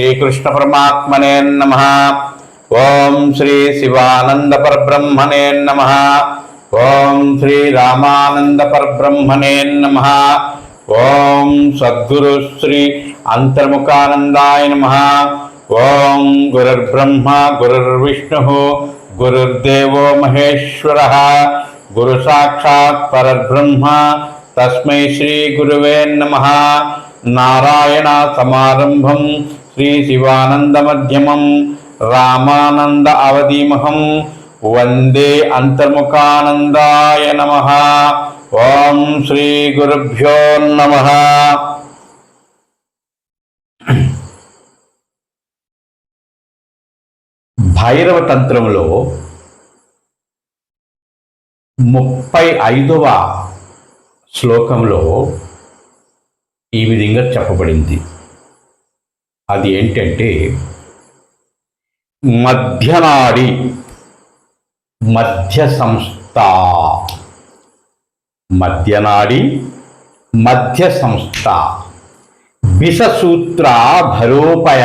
శ్రీకృష్ణ పరమాత్మనే నమ. ఓం శ్రీ శివానంద పరబ్రహ్మణే నమ. ఓం శ్రీ రామానంద పరబ్రహ్మణే నమ. ఓం సద్గురు శ్రీ అంతర్ముఖానందాయ నమ. ఓం గురుర్బ్రహ్మ గురుర్విష్ణు గురుర్దేవో మహేశ్వర. గురు సాక్షాత్ పరబ్రహ్మ తస్మై శ్రీ గురువే నమ. నారాయణ సమారంభం శ్రీ శివానంద మధ్యమం రామానంద అవధిమహం వందే అంతర్ముఖానందాయ నమ. ఓం శ్రీ గురుభ్యో నమ. భైరవ తంత్రంలో ముప్పై ఐదవ శ్లోకంలో ఈ విధంగా చెప్పబడింది. అది ఏంటంటే మధ్యనాడి మధ్య సంస్థ మధ్యనాడి మధ్య సంస్థ బిససూత్ర భరోపయ.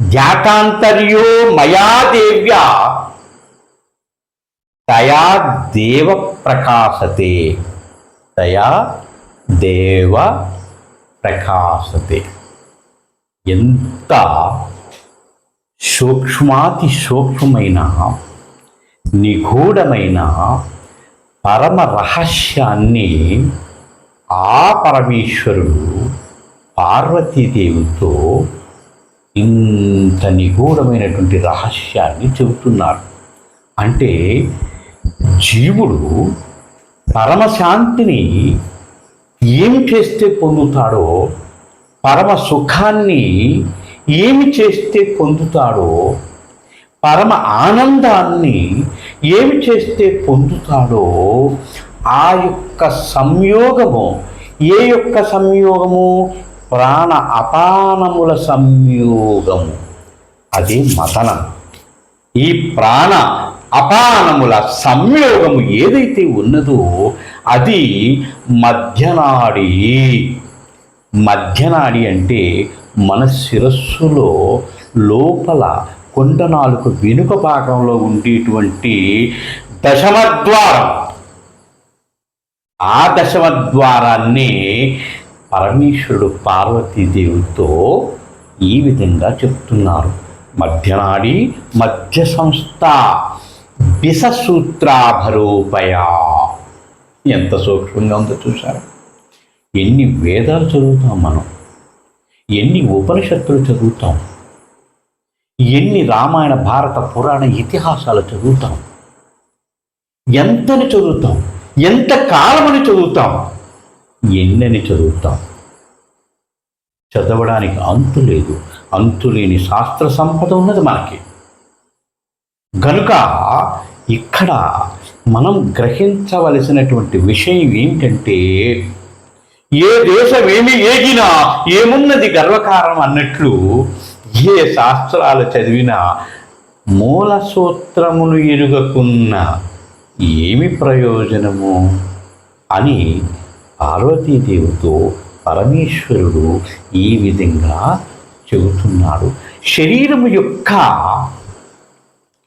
జాతాంతర్యో మయా దేవ్య తయా దేవ ప్రకాశతే. తయా దేవ ప్రకాశతే. ఎంత సూక్ష్మాతి సూక్ష్మమైన నిగూఢమైన పరమ రహస్యాన్ని ఆ పరమేశ్వరుడు పార్వతీదేవితో ఇంత నిగూఢమైనటువంటి రహస్యాన్ని చెబుతున్నారు. అంటే జీవుడు పరమశాంతిని ఏమి చేస్తే పొందుతాడో పరమ సుఖాన్ని ఏమి చేస్తే పొందుతాడో పరమ ఆనందాన్ని ఏమి చేస్తే పొందుతాడో ఆ యొక్క సంయోగము ఏ యొక్క సంయోగము? ప్రాణ అపానముల సంయోగము. అది మతనం ఈ ప్రాణ అపానముల సంయోగము ఏదైతే ఉన్నదో అది మధ్యనాడి. మధ్యనాడి అంటే మన శిరస్సులో లోపల కొండ నాలుగు వెనుక భాగంలో ఉండేటువంటి దశమద్వారం. ఆ దశమద్వారాన్ని పరమేశ్వరుడు పార్వతీదేవితో ఈ విధంగా చెప్తున్నారు. మధ్యనాడి మధ్య సంస్థ బిససూత్రాభరూపయ ఎంత సూక్ష్మంగా ఉందో చూసారు ఎన్ని వేదాలు చదువుతాం మనం? ఎన్ని ఉపనిషత్తులు చదువుతాం? ఎన్ని రామాయణ భారత పురాణ ఇతిహాసాలు చదువుతాం? ఎంతని చదువుతాం? ఎంత కాలమని చదువుతాం? ఎన్నని చదువుతాం? చదవడానికి అంతు లేదు. అంతులేని శాస్త్ర సంపద ఉన్నది మనకి. గనుక ఇక్కడ మనం గ్రహించవలసినటువంటి విషయం ఏంటంటే ఏ దేశం ఏమి ఏగినా ఏమున్నది గర్వకారం అన్నట్లు ఏ శాస్త్రాలు చదివినా మూల సూత్రమును ఎరుగకున్న ఏమి ప్రయోజనము అని పార్వతీదేవితో పరమేశ్వరుడు ఈ విధంగా చెబుతున్నాడు. శరీరము యొక్క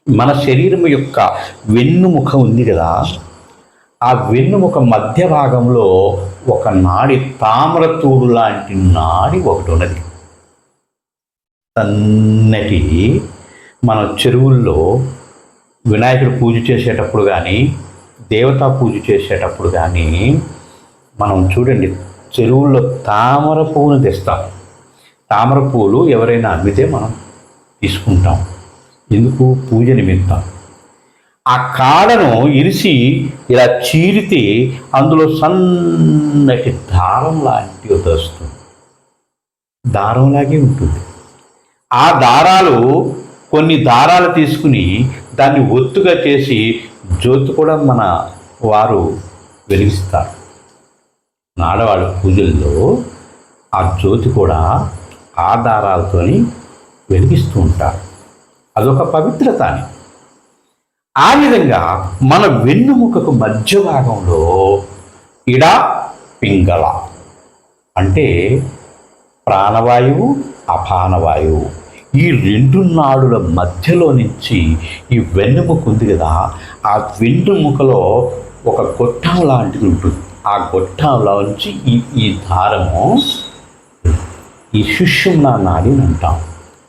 మన శరీరం యొక్క వెన్నుముక ఉంది కదా ఆ వెన్నుముక మధ్య భాగంలో ఒక నాడి తామరతూడు లాంటి నాడి ఒకటి ఉన్నది. సన్నటి మన చెరువుల్లో వినాయకుడు పూజ చేసేటప్పుడు కానీ దేవతా పూజ చేసేటప్పుడు కానీ మనం చూడండి చెరువుల్లో తామర పువ్వును తెస్తాం. తామర పువ్వులు ఎవరైనా అమ్మితే మనం తీసుకుంటాం. ఎందుకు? పూజ నిమిత్తం. ఆ కాడను ఇరిసి ఇలా చీరితే అందులో సన్నటి దారం లాంటివి వస్తుంది దారంలాగే ఉంటుంది. ఆ దారాలు కొన్ని దారాలు తీసుకుని దాన్ని ఒత్తుగా చేసి జ్యోతి కూడా మన వారు వెలిగిస్తారు. నాడవాళ్ళ పూజల్లో ఆ జ్యోతి కూడా ఆ దారాలతోని వెలిగిస్తూ ఉంటారు అదొక పవిత్రత అని ఆ విధంగా మన వెన్నుముకకు మధ్య భాగంలో ఇడ పింగళ. అంటే ప్రాణవాయువు అపానవాయువు. ఈ రెండు నాడుల మధ్యలో నుంచి ఈ వెన్నెముక ఉంది కదా ఆ వెన్నెముకలో ఒక గొట్టం లాంటిది ఉంటుంది. ఆ గొట్టంలో నుంచి ఈ ఈ దారము ఈ సుషుమ్నా నాడిని అంటాం.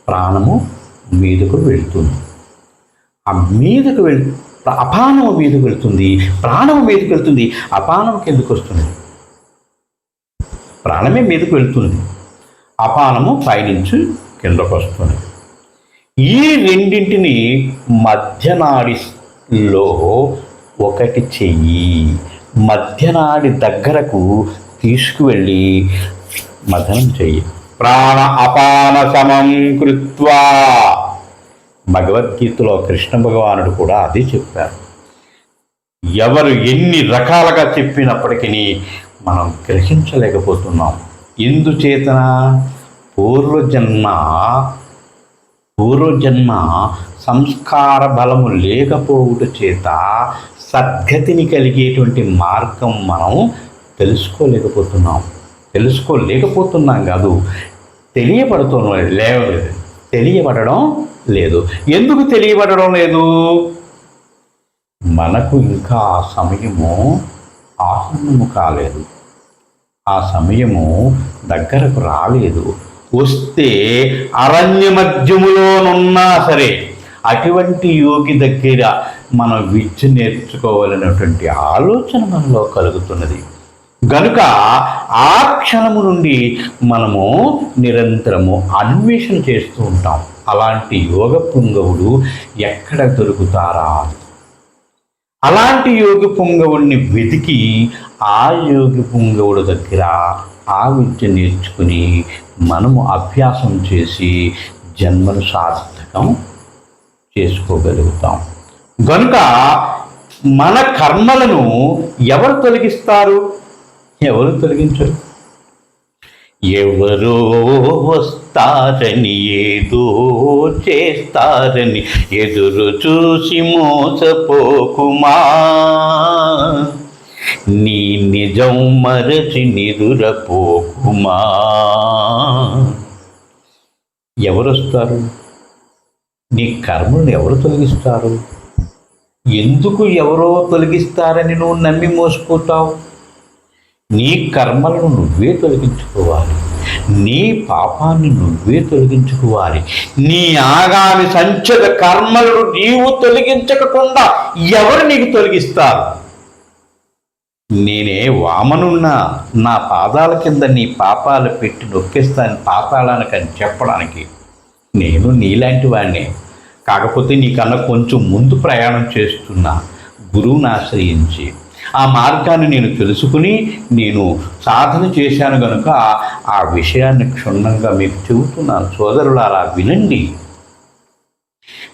ప్రాణము మీదకు వెళ్తుంది. ఆ మీదకు వెళ్ అపానము మీదకు వెళ్తుంది. ప్రాణము మీదకు వెళ్తుంది. అపానం ఎందుకు వస్తుంది? ప్రాణమే మీదకు వెళ్తుంది. అపానము పైనుంచి కిందకు వస్తుంది. ఈ రెండింటిని మధ్యనాడిలో ఒకటి చెయ్యి మధ్యనాడి దగ్గరకు తీసుకువెళ్ళి మదనం చెయ్యి. ప్రాణ అపాన సమం కృత్వా భగవద్గీతలో కృష్ణ భగవానుడు కూడా అదే చెప్పారు. ఎవరు ఎన్ని రకాలుగా చెప్పినప్పటికీ మనం గ్రహించలేకపోతున్నాం. ఎందుచేతన పూర్వజన్మ పూర్వజన్మ సంస్కార బలము లేకపోవుట చేత సద్గతిని కలిగేటువంటి మార్గం మనం తెలుసుకోలేకపోతున్నాం. తెలుసుకోలేకపోతున్నాం కాదు తెలియబడుతున్న లేదు తెలియబడడం లేదు. ఎందుకు తెలియబడడం లేదు? మనకు ఇంకా ఆ సమయము ఆసన్నము కాలేదు. ఆ సమయము దగ్గరకు రాలేదు. వస్తే అరణ్య మధ్యములోనున్నా సరే అటువంటి యోగి దగ్గర మనం విద్య నేర్చుకోవాలనేటువంటి ఆలోచన మనలో కలుగుతున్నది. గనుక ఆ క్షణము నుండి మనము నిరంతరము అన్వేషణ చేస్తూ ఉంటాం. అలాంటి యోగ పుంగవుడు ఎక్కడ దొరుకుతారా? అలాంటి యోగి పుంగవుడిని వెతికి ఆ యోగి పుంగవుడు దగ్గర ఆ విద్య నేర్చుకుని మనము అభ్యాసం చేసి జన్మను సార్థకం చేసుకోగలుగుతాం. కనుక మన కర్మలను ఎవరు తొలగిస్తారు? ఎవరు తొలగించరు? ఎవరో వస్తారని ఏదో చేస్తారని ఎదురు చూసి మోసపోకుమా? నీ నిజం మరచి నిదురపోకుమా? ఎవరొస్తారు? నీ కర్మను ఎవరు తొలగిస్తారు? ఎందుకు ఎవరో తొలగిస్తారని నువ్వు నమ్మి మోసపోతావు? నీ కర్మలను నువ్వే తొలగించుకోవాలి. నీ పాపాన్ని నువ్వే తొలగించుకోవాలి. నీ ఆగామి సంచల కర్మలను నీవు తొలగించకుండా ఎవరు నీకు తొలగిస్తారు? నేనే వామనున్నా నా పాదాల కింద నీ పాపాలు పెట్టి నొక్కిస్తాను పాతాళానికి అని చెప్పడానికి. నేను నీలాంటి వాడినే కాకపోతే నీకన్నా కొంచెం ముందు ప్రయాణం చేస్తున్నా గురువుని ఆశ్రయించి ఆ మార్గాన్ని నేను తెలుసుకుని నేను సాధన చేశాను కనుక ఆ విషయాన్ని క్షుణ్ణంగా మీకు చెబుతున్నాను. అలా వినండి.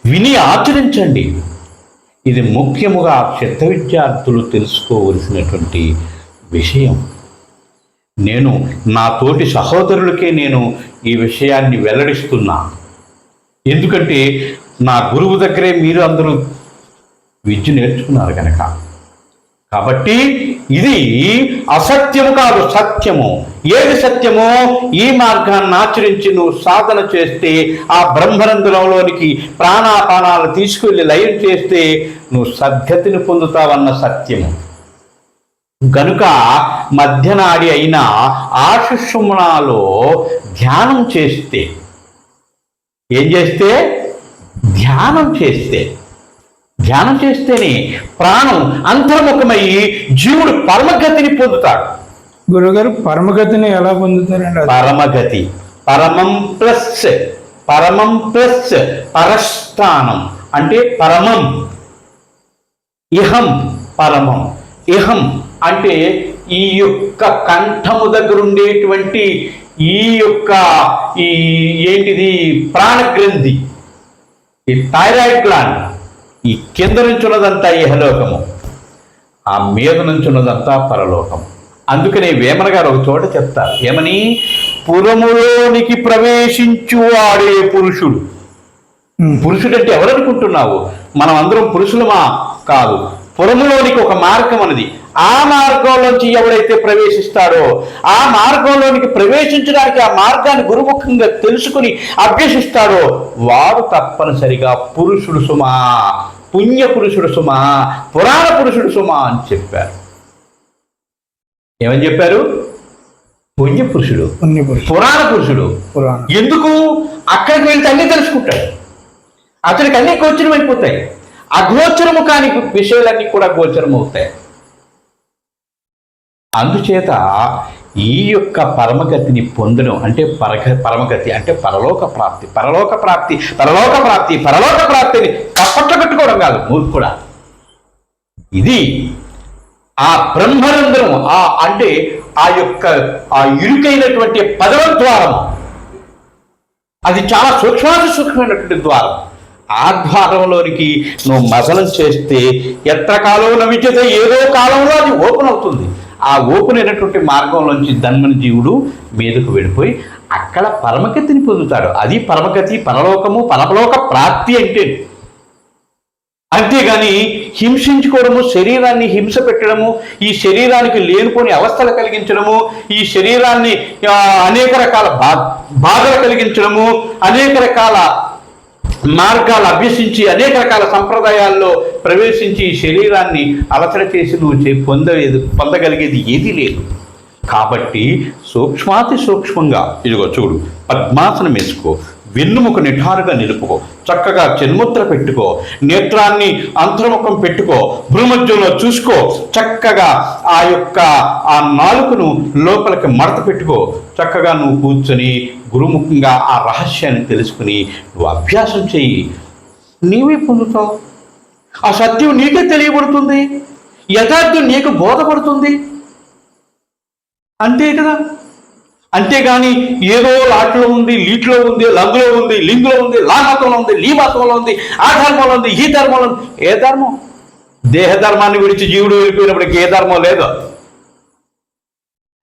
విని ఆచరించండి. ఇది ముఖ్యముగా చిత్త విద్యార్థులు తెలుసుకోవలసినటువంటి విషయం. నేను నా తోటి సహోదరులకే నేను ఈ విషయాన్ని వెల్లడిస్తున్నా. ఎందుకంటే నా గురువు దగ్గరే మీరు అందరూ విద్య నేర్చుకున్నారు కనుక కాబట్టి ఇది అసత్యము కాదు సత్యము. ఏది సత్యమో ఈ మార్గాన్ని ఆచరించి నువ్వు సాధన చేస్తే ఆ బ్రహ్మరంధ్రంలోనికి ప్రాణాపానాలు తీసుకువెళ్ళి లయం చేస్తే నువ్వు సద్గతిని పొందుతావన్న సత్యము. గనుక మధ్యనాడి అయిన ఆశుషుమనాలో ధ్యానం చేస్తే ఏం చేస్తే? ధ్యానం చేస్తే. ధ్యానం చేస్తేనే ప్రాణం అంతర్ముఖమై జీవుడు పరమగతిని పొందుతాడు. గురుగారు పరమగతిని ఎలా పొందుతారండి పరమగతి. పరమం ప్లస్ పరమం ప్లస్ పరస్థానం. అంటే పరమం. ఇహం పరమం. ఇహం అంటే ఈ యొక్క కంఠము దగ్గర ఉండేటువంటి ఈ యొక్క ఈ ఏంటిది? ప్రాణగ్రంథి. ఈ థైరాయిడ్ గ్లాండ్ ఈ కింద నుంచి ఉన్నదంతా ఇహలోకము ఆ మీద నుంచి ఉన్నదంతా పరలోకం అందుకనే వేమన గారు ఒక చోట చెప్తారు ఏమని? పురములోనికి ప్రవేశించు వాడే పురుషుడు. పురుషుడంటే ఎవరనుకుంటున్నావు? మనం అందరం పురుషులమా? కాదు. పురములోనికి ఒక మార్గం అనేది ఆ మార్గంలోంచి ఎవడైతే ప్రవేశిస్తాడో ఆ మార్గంలోనికి ప్రవేశించడానికి ఆ మార్గాన్ని గురుముఖంగా తెలుసుకుని అభ్యసిస్తాడో వాడు తప్పనిసరిగా పురుషుడు సుమా. పుణ్య పురుషుడు సుమా పురాణ పురుషుడు సుమా అని చెప్పారు. ఏమని చెప్పారు? పుణ్య పురుషుడు పుణ్యపురుషుడు. పురాణ పురుషుడు పురాణం. ఎందుకు? అక్కడికి వెళ్తే అన్నీ తెలుసుకుంటాడు. అతనికి అన్నీ గోచరం అయిపోతాయి అగోచరము కాని విషయాలన్నీ కూడా గోచరం అవుతాయి అందుచేత ఈ యొక్క పరమగతిని పొందడం అంటే పరగ పరమగతి అంటే పరలోక ప్రాప్తి. పరలోక ప్రాప్తి పరలోక ప్రాప్తి పరలోక ప్రాప్తిని కప్పట్ల పెట్టుకోవడం కాదు మూర్ఖుడా. ఇది ఆ బ్రహ్మరంధ్రం ఆ అంటే ఆ యొక్క ఆ ఇరుకైనటువంటి పదవ ద్వారం. అది చాలా సూక్ష్మాతి సూక్ష్మమైనటువంటి ద్వారం. ఆ ద్వారంలోనికి నువ్వు మసనం చేస్తే ఎత్ర కాలంలో విద్యతే ఏదో కాలంలో అది ఓపెన్ అవుతుంది. ఆ ఓపెన్ అయినటువంటి మార్గంలోంచి ధన్మని జీవుడు మీదకు వెళ్ళిపోయి అక్కడ పరమగతిని పొందుతాడు. అది పరమగతి పరలోకము పరలోక ప్రాప్తి అంటే. అంతేగాని హింసించుకోవడము శరీరాన్ని హింస పెట్టడము ఈ శరీరానికి లేనిపోని అవస్థలు కలిగించడము ఈ శరీరాన్ని అనేక రకాల బా బాధలు కలిగించడము అనేక రకాల మార్గాలు అభ్యసించి అనేక రకాల సంప్రదాయాల్లో ప్రవేశించి శరీరాన్ని అలసట చేసి నువ్వు చే- పొందగలిగేది ఏదీ లేదు. కాబట్టి సూక్ష్మాతి సూక్ష్మంగా ఇదిగో చూడు పద్మాసనం వేసుకో. వెన్నుముక నిఠారుగా నిలుపుకో. చక్కగా చెన్ముద్ర పెట్టుకో. నేత్రాన్ని అంతర్ముఖం పెట్టుకో. భూమధ్యంలో చూసుకో. చక్కగా ఆ యొక్క ఆ నాలుకను లోపలికి మడత పెట్టుకో. చక్కగా నువ్వు కూర్చొని గురుముఖంగా ఆ రహస్యాన్ని తెలుసుకుని నువ్వు అభ్యాసం చెయ్యి. నీవే పొందుతావు. ఆ సత్యం నీకే తెలియబడుతుంది. యథార్థం నీకు బోధపడుతుంది. అంతే కదా? అంతేగాని ఏదో లాట్లో ఉంది లీట్లో ఉంది లంగులో ఉంది లింగులో ఉంది లా మతంలో ఉంది లీ మతంలో ఉంది ఆ ధర్మంలో ఉంది ఈ ధర్మంలో ఉంది. ఏ ధర్మం? దేహ ధర్మాన్ని విడిచి జీవుడు వెళ్ళిపోయినప్పటికి ఏ ధర్మం లేదు.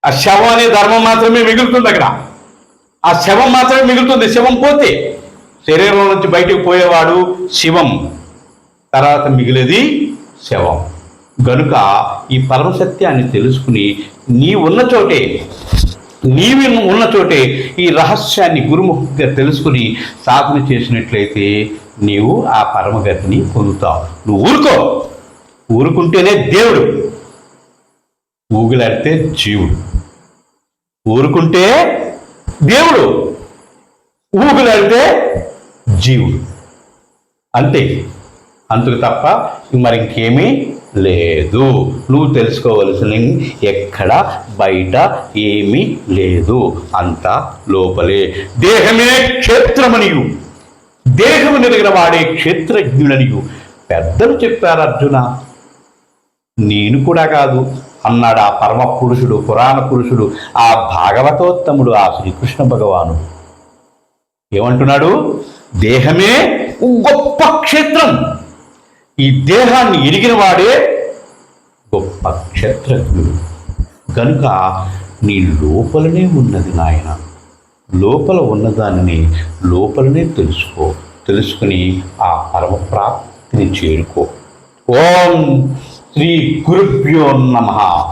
ఆ శవం అనే ధర్మం మాత్రమే మిగులుతుంది అక్కడ. ఆ శవం మాత్రమే మిగులుతుంది. శవం పోతే శరీరం నుంచి బయటకు పోయేవాడు శివం. తర్వాత మిగిలేది శవం. గనుక ఈ పరమసత్యాన్ని తెలుసుకుని నీ ఉన్న చోటే నీవి ఉన్న చోటే ఈ రహస్యాన్ని గురుముఖిగా తెలుసుకుని సాధన చేసినట్లయితే నీవు ఆ పరమగతిని పొందుతావు. నువ్వు ఊరుకో. ఊరుకుంటేనే దేవుడు. ఊగులాడితే జీవుడు. ఊరుకుంటే దేవుడు. ఊగులాడితే జీవుడు. అంతే. అందుకు తప్ప మరి ఇంకేమీ లేదు. నువ్వు తెలుసుకోవలసిన ఎక్కడ బయట ఏమీ లేదు. అంత లోపలే. దేహమే క్షేత్రమనియు. దేహము నిలిగిన వాడే క్షేత్రజ్ఞుడనియు. పెద్దలు చెప్పారు అర్జున. నేను కూడా కాదు. అన్నాడు ఆ పరమ పురుషుడు పురాణ పురుషుడు ఆ భాగవతోత్తముడు ఆ శ్రీకృష్ణ భగవానుడు ఏమంటున్నాడు? దేహమే గొప్ప క్షేత్రం. ఈ దేహాన్ని ఎరిగిన వాడే గొప్ప క్షత్రజ్ఞుడు. కనుక నీ లోపలనే ఉన్నది నాయన. లోపల ఉన్నదానిని లోపలనే తెలుసుకో. తెలుసుకుని ఆ పరమప్రాప్తిని చేరుకో. ఓం శ్రీ గురుభ్యో నమ.